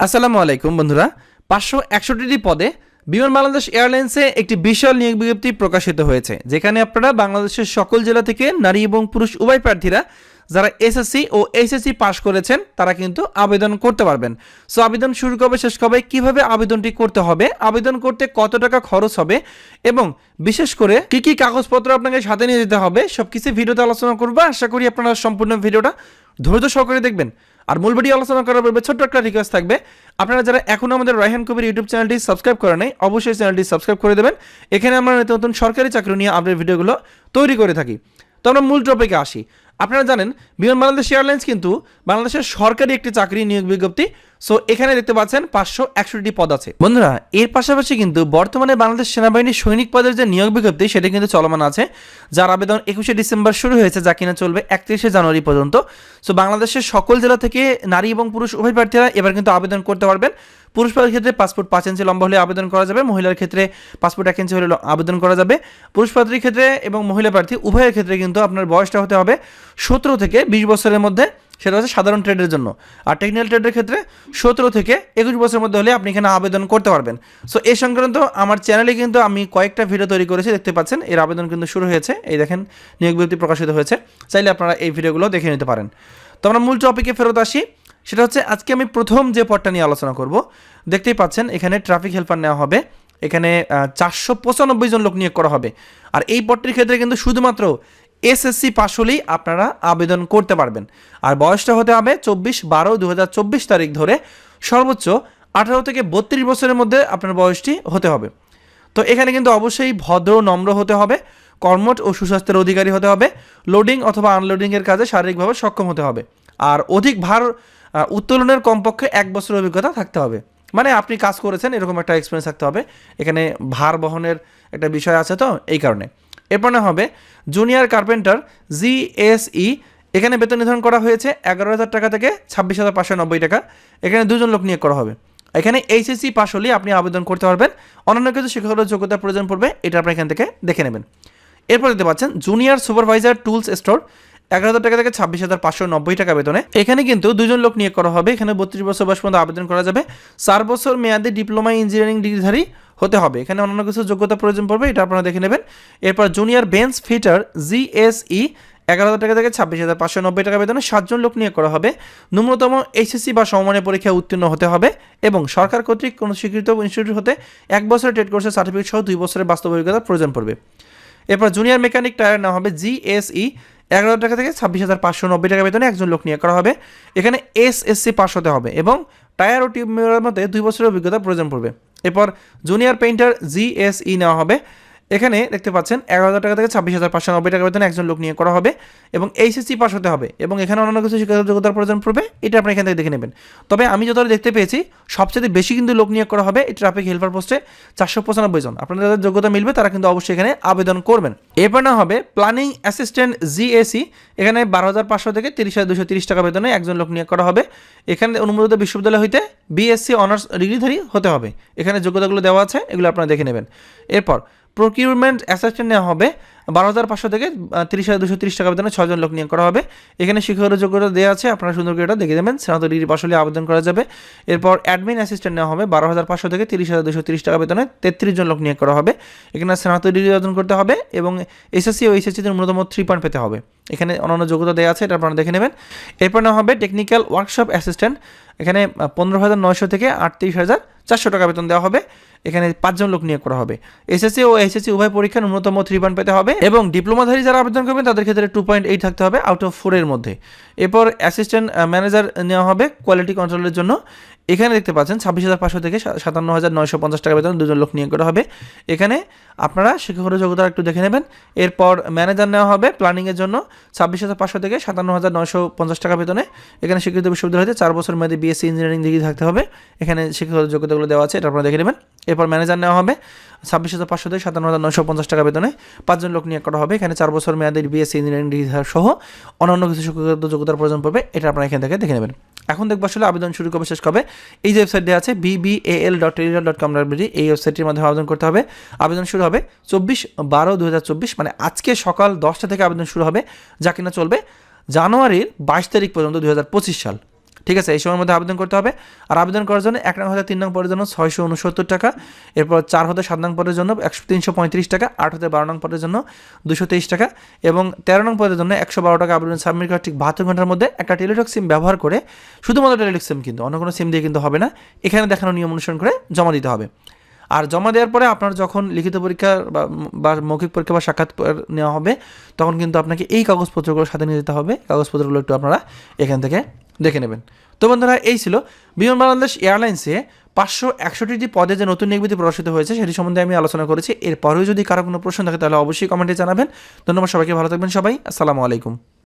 আসসালামু আলাইকুম, বন্ধুরা। পাঁচশো একষট্টিটি পদে বিমান বাংলাদেশ এয়ারলাইন্সে একটি বিশাল নিয়োগ বিজ্ঞপ্তি প্রকাশিত হয়েছে, যেখানে আপনারা বাংলাদেশের সকল জেলা থেকে নারী এবং পুরুষ উভয় প্রার্থীরা যারা এসএসসি ও এইচএসসি পাশ করেছেন, তারা কিন্তু আবেদন করতে পারবেন। সো, আবেদন শুরু কবে, শেষ কবে, কীভাবে আবেদনটি করতে হবে, আবেদন করতে কত টাকা খরচ হবে এবং বিশেষ করে কি কি কাগজপত্র আপনাকে সাথে নিয়ে যেতে হবে সব কিছু ভিডিওতে আলোচনা করব। আশা করি আপনারা সম্পূর্ণ ভিডিওটা ধৈর্য সহকারে দেখবেন। আর মূল ভিডিও আলোচনা করার পূর্বে ছোট্ট একটা রিকোয়েস্ট থাকবে। আপনারা যারা এখনও আমাদের রায়হান কবির ইউটিউব চ্যানেলটি সাবস্ক্রাইব করে নেই, অবশ্যই চ্যানেলটি সাবস্ক্রাইব করে দেবেন। এখানে আমরা নতুন নতুন সরকারি চাকরি নিয়ে আপডেট ভিডিওগুলো তৈরি করে থাকি। তো আমরা মূল টপিকে আসি। আপনারা জানেন বিমান বাংলাদেশ এয়ারলাইন্স কিন্তু বাংলাদেশের সরকারি একটি চাকরি নিয়োগ বিজ্ঞপ্তি, সো এখানে দেখতে পাচ্ছেন পাঁচশো একষট্টি পদ আছে। বন্ধুরা, এর পাশাপাশি কিন্তু বর্তমানে বাংলাদেশ সেনাবাহিনীর সৈনিক পদের যে নিয়োগ বিজ্ঞপ্তি, সেটা কিন্তু চলমান আছে, যার আবেদন একুশে ডিসেম্বর শুরু হয়েছে, যা কিনা চলবে একত্রিশে জানুয়ারি পর্যন্ত। সো বাংলাদেশের সকল জেলা থেকে নারী এবং পুরুষ উভয় প্রার্থীরা এবার কিন্তু আবেদন করতে পারবেন। পুরুষ প্রার্থীর ক্ষেত্রে পাসপোর্ট পাঁচ ইঞ্চি লম্বা হলে আবেদন করা যাবে, মহিলার ক্ষেত্রে পাসপোর্ট এক ইঞ্চি হলে আবেদন করা যাবে। পুরুষ প্রার্থীর ক্ষেত্রে এবং মহিলা প্রার্থী উভয়ের ক্ষেত্রে কিন্তু আপনার বয়সটা হতে হবে সতেরো থেকে বিশ বছরের মধ্যে সেটা হচ্ছে সাধারণ ট্রেডের জন্য। আর টেকনিক্যাল ট্রেডের ক্ষেত্রে সতেরো থেকে একুশ বছরের মধ্যে হলে আপনি এখানে আবেদন করতে পারবেন। সো এই সংক্রান্ত আমার চ্যানেলে কিন্তু আমি কয়েকটা ভিডিও তৈরি করেছি, দেখতে পাচ্ছেন, এর আবেদন কিন্তু শুরু হয়েছে। এই দেখেন, নিয়োগ বিজ্ঞপ্তি প্রকাশিত হয়েছে। চাইলে আপনারা এই ভিডিওগুলো দেখে নিতে পারেন। তো আমরা মূল টপিকে ফেরত আসি। সেটা হচ্ছে আজকে আমি প্রথম যে পদটা নিয়ে আলোচনা করব, দেখতেই পাচ্ছেন, এখানে ট্রাফিক হেল্পার নেওয়া হবে। এখানে চারশো পঁচানব্বই জন লোক নিয়োগ করা হবে। আর এই পদটির ক্ষেত্রে কিন্তু শুধুমাত্র এসএসসি পাশ হলেই আপনারা আবেদন করতে পারবেন। আর বয়সটা হতে হবে চব্বিশ বারো দু তারিখ ধরে সর্বোচ্চ আঠারো থেকে বত্রিশ বছরের মধ্যে আপনার বয়সটি হতে হবে। তো এখানে কিন্তু অবশ্যই ভদ্র, নম্র হতে হবে কর্মট ও সুস্বাস্থ্যের অধিকারী হতে হবে লোডিং অথবা আনলোডিংয়ের কাজে শারীরিকভাবে সক্ষম হতে হবে। আর অধিক ভার উত্তোলনের কমপক্ষে এক বছরের অভিজ্ঞতা থাকতে হবে। মানে আপনি কাজ করেছেন, এরকম একটা এক্সপিরিয়েন্স থাকতে হবে। এখানে ভার বহনের একটা বিষয় আছে তো, এই কারণে। এরপর হবে জুনিয়র কার্পেন্টার জিএসই এখানে বেতন নির্ধারণ করা হয়েছে এগারো হাজার টাকা থেকে ছাব্বিশ হাজার পাঁচশো নব্বই টাকা। এখানে দুজন লোক নিয়োগ করা হবে। এখানে এইচএসসি পাস হলেই আপনি আবেদন করতে পারবেন। অন্যান্য কিছু শিক্ষাগত যোগ্যতার প্রয়োজন পড়বে, এটা আপনি এখান থেকে দেখে নেবেন। এরপর দেখতে পাচ্ছেন জুনিয়র সুপারভাইজার টুলস স্টোর এগারো হাজার টাকা থেকে ছাব্বিশ হাজার পাঁচশো নব্বই টাকা বেতনে। এখানে কিন্তু দুজন লোক নিয়োগ করা হবে, এখানে বত্রিশ বছর বয়স পর্যন্ত আবেদন করা যাবে। চার বছর মেয়াদী ডিপ্লোমা ইঞ্জিনিয়ারিং ডিগ্রিধারী হতে হবে। এখানে অন্যান্য কিছু যোগ্যতা প্রয়োজন পড়বে, এটা আপনারা দেখে নেবেন। এরপর জুনিয়র বেঞ্চ ফিটার জিএসই এগারো হাজার টাকা থেকে ছাব্বিশ হাজার পাঁচশো নব্বই টাকা বেতনে সাতজন লোক নিয়োগ করা হবে। ন্যূনতম এইচএসসি বা সমমানের পরীক্ষায় উত্তীর্ণ হতে হবে এবং সরকার কর্তৃক কোনো স্বীকৃত ইনস্টিটিউট হতে এক বছরের ট্রেড কোর্সের সার্টিফিকেট সহ দুই বছরের বাস্তব অভিজ্ঞতার প্রয়োজন পড়বে। এরপর জুনিয়র মেকানিক টায়ার নেওয়া হবে জিএসই এগারো টাকা থেকে ছাব্বিশ হাজার পাঁচশো নব্বই টাকা বেতনে একজন লোক নিয়োগ করা হবে। এখানে এস এসসি পাস হতে হবে এবং টায়ার ও টিউবের মধ্যে দুই বছরের অভিজ্ঞতা প্রয়োজন পড়বে। এরপর জুনিয়র পেইন্টার জিএসই নেওয়া হবে। এখানে দেখতে পাচ্ছেন এগারো হাজার টাকা থেকে ছাব্বিশ হাজার পাঁচশো নব্বই টাকা বেতনে একজন লোক নিয়োগ করা হবে এবং এইচএসসি পাস হতে হবে এবং এখানে অন্যান্য কিছু শিক্ষাগত যোগ্যতার প্রয়োজন পড়বে, এটা আপনি এখান থেকে দেখে নেবেন। তবে আমি যতটা দেখতে পেয়েছি, সবচেয়ে বেশি কিন্তু লোক নিয়োগ করা হবে এই ট্রাফিক হেল্পার পোস্টে চারশো পঁচানব্বই জন। আপনাদের যাদের যোগ্যতা মিলবে, তারা কিন্তু অবশ্যই এখানে আবেদন করবেন। এরপর না হবে প্ল্যানিং অ্যাসিস্ট্যান্ট জিএসি এখানে বারো হাজার পাঁচশো থেকে তিরিশ হাজার দুশো তিরিশ টাকা বেতনে একজন লোক নিয়োগ করা হবে। এখানে অনুমোদিত বিশ্ববিদ্যালয় হইতে বিএসসি অনার্স ডিগ্রিধারী হতে হবে। এখানে যোগ্যতাগুলো দেওয়া আছে, এগুলো আপনারা দেখে নেবেন। এরপর প্রকিউরমেন্ট অ্যাসিস্ট্যান্ট নেওয়া হবে। বারো হাজার পাঁচশো থেকে তিরিশ হাজার দুশো তিরিশ টাকা বেতনে ছজন লোক নিয়োগ করা হবে। এখানে শিক্ষাগত যোগ্যতা দেওয়া আছে, আপনারা সুন্দর করে এটা দেখে দেবেন স্নাতক ডিগ্রি পাশ হলে আবেদন করা যাবে। এরপর অ্যাডমিন অ্যাসিস্ট্যান্ট নেওয়া হবে, বারো হাজার পাঁচশো থেকে তিরিশ হাজার দুশো তিরিশ টাকা বেতনে তেত্রিশ জন লোক নিয়োগ করা হবে। এখানে স্নাতক ডিগ্রি অর্জন করতে হবে এবং এসএসসি ও এইচএসসিতে ন্যূনতম থ্রি পয়েন্ট পেতে হবে। এখানে অন্যান্য যোগ্যতা দেওয়া আছে, এটা আপনারা দেখে নেবেন। এরপর নেওয়া হবে টেকনিক্যাল ওয়ার্কশপ অ্যাসিস্ট্যান্ট এখানে পনেরো হাজার নয়শো থেকে আটত্রিশ হাজার চারশো টাকা বেতন দেওয়া হবে। এখানে পাঁচজন লোক নিয়োগ করা হবে। এসএসসি ও এসএসসি উভয় পরীক্ষা ন্যূনতম থ্রি পয়েন্ট পেতে হবে এবং ডিপ্লোমাধারী যারা আবেদন করবেন, তাদের ক্ষেত্রে টু পয়েন্ট এইট থাকতে হবে আউট অফ ফোরের মধ্যে। এরপর অ্যাসিস্ট্যান্ট ম্যানেজার নেওয়া হবে কোয়ালিটি কন্ট্রোলের জন্য। এখানে দেখতে পাচ্ছেন ছাব্বিশ হাজার পাঁচশো থেকে সাতান্ন হাজার নয়শো পঞ্চাশ টাকা বেতন দুজন লোক নিয়োগ করা হবে। এখানে আপনারা শিক্ষাগত যোগ্যতা একটু দেখে নেবেন। এরপর ম্যানেজার নেওয়া হবে প্ল্যানিংয়ের জন্য ছাব্বিশ হাজার পাঁচশো থেকে সাতান্ন হাজার নয়শো পঞ্চাশ টাকা বেতনে। এখানে স্বীকৃত বিশ্ববিদ্যালয় হতে চার বছর মেয়াদী বিএসসি ইঞ্জিনিয়ারিং ডিগ্রি থাকতে হবে। এখানে শিক্ষাগত যোগ্যতাগুলো দেওয়া আছে, এটা আপনারা দেখে নেবেন। এরপর ম্যানেজার নেওয়া হবে। ছাব্বিশ হাজার পাঁচশো থেকে সাতান্ন হাজার নয়শো পঞ্চাশ টাকা বেতনে পাঁচজন লোক নিয়োগ করা হবে। এখানে চার বছর মেয়াদের বিএসসি ইঞ্জিনিয়ারিং ডিগ্রি সহ অন্যান্য কিছু যোগ্যতার প্রয়োজন পড়বে, এটা আপনারা এখান থেকে দেখে নেবেন। এখন দেখব আসলে আবেদন শুরু করবে শেষ কবে। এই যে ওয়েবসাইট দেওয়া আছে BBL dot tele dot dot com dot এই ওয়েবসাইটের মাধ্যমে আবেদন করতে হবে। আবেদন শুরু হবে চব্বিশ বারো দু মানে আজকে সকাল দশটা থেকে আবেদন শুরু হবে, যা কিনা চলবে জানুয়ারির বাইশ তারিখ পর্যন্ত দু হাজার পঁচিশ সাল। ঠিক আছে, এই সময়ের মধ্যে আবেদন করতে হবে। আর আবেদন করার জন্য এক নং হতে তিন নং পদের জন্য ছয়শো উনসত্তর টাকা, এরপর চার হতে সাত নং পদের জন্য একশো তিনশো পঁয়ত্রিশ টাকা, আট হতে বারো নং পদের জন্য দুশো তেইশ টাকা এবং তেরো নং পদের জন্য একশো বারো টাকা আবেদন সাবমিট করার ঠিক বাহাত্তর ঘণ্টার মধ্যে একটা টেলিটক সিম ব্যবহার করে শুধুমাত্র টেলিটক সিম কিন্তু, অন্য কোনো সিম দিয়ে কিন্তু হবে না। এখানে দেখানো নিয়ম অনুসরণ করে জমা দিতে হবে। আর জমা দেওয়ার পরে আপনার যখন লিখিত পরীক্ষা বা মৌখিক পরীক্ষা বা সাক্ষাৎ নেওয়া হবে, তখন কিন্তু আপনাকে এই কাগজপত্রগুলো সাথে নিয়ে যেতে হবে। কাগজপত্রগুলো একটু আপনারা এখান থেকে দেখে নেবেন। তো বন্ধুরা, এই ছিল বিমান বাংলাদেশ এয়ারলাইন্সে পাঁচশো একষট্টিটি পদে যে নতুন নিয়োগ প্রকাশিত হয়েছে, সেটি সম্বন্ধে আমি আলোচনা করেছি। এরপরেও যদি কারও কোনো প্রশ্ন থাকে, তাহলে অবশ্যই কমেন্টে জানাবেন। ধন্যবাদ সবাইকে, ভালো থাকবেন সবাই। আসসালামু আলাইকুম।